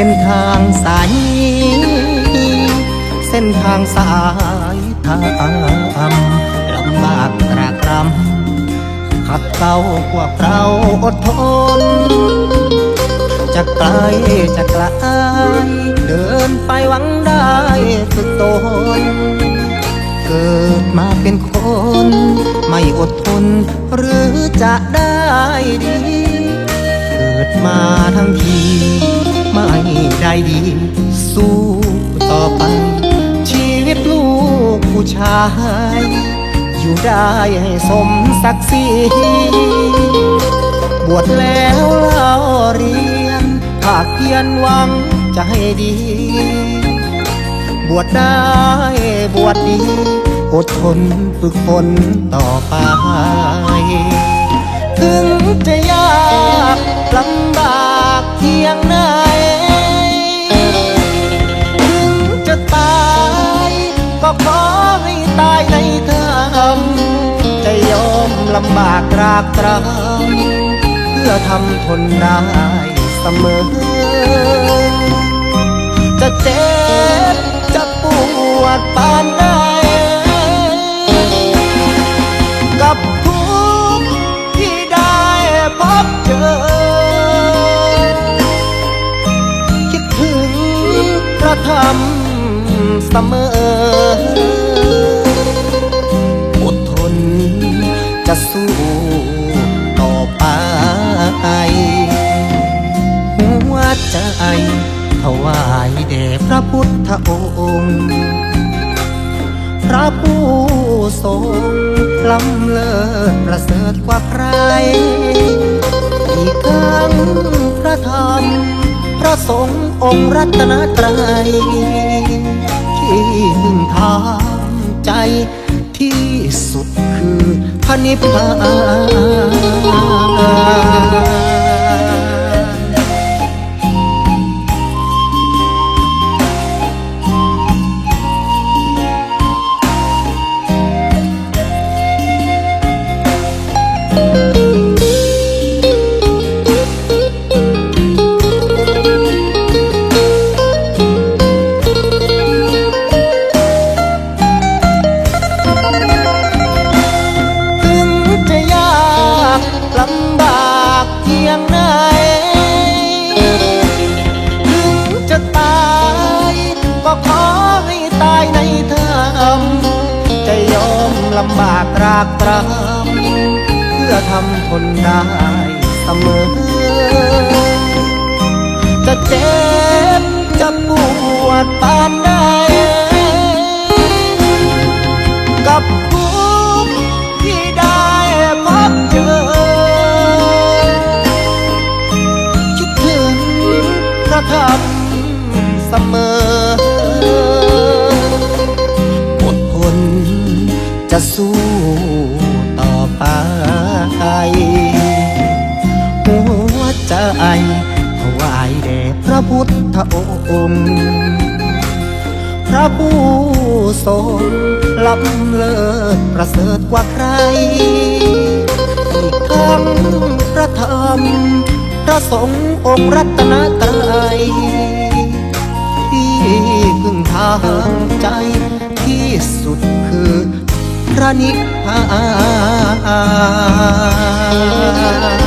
ส้นทางสาย เส้นทางสายทางลำบากตรากรำขัดเกลากว่าเราอดทน จะไกลจะไกลเดินไปหวังได้ฝึกตน เกิดมาเป็นคน ไม่อดทน หรือจะได้ดี เกิดมาทั้งที ไม่ได้ดี สู้ต่อไป ชีวิตลูกผู้ชาย อยู่ได้ให้สมศักดิ์ศรีบวชแล้วเล่าเรียนภาคเพียรหวังจะให้ดี บวชได้บวชดีอดทนฝึกฝนต่อไป ถึงจะยากลำบากเพียงไหน ลำบากตรากตรำเพื่อทำทนได้เสมอ จะเจ็บจะปวดปานใดกับทุกที่ได้พบเจอ คิดถึงพระธรรมเสมอ จะสู้ต่อไป หัวใจถวายแด่พระพุทธองค์ พระผู้ทรงล้ำเลิศประเสริฐกว่าใคร อีกทั้งพระธรรม พระสงฆ์องค์รัตนตรัยที่พึ่งทางใจที่ สุดคือพระนิพพานำบากตรากตรำเพื่อทำทนได้เสมอ จะเจ็บจะปวดปานใดกับทุกที่ได้พบเจอคิดถึงพระธรรมเสมอ จะสู้ต่อไป หัวใจถวายแด่พระพุทธองค์ พระผู้ทรงล้ำเลิศประเสริฐกว่าใครอีกทั้งพระธรรม พระสงฆ์องค์รัตนตรัยที่พึ่งทางใจ นิพพาน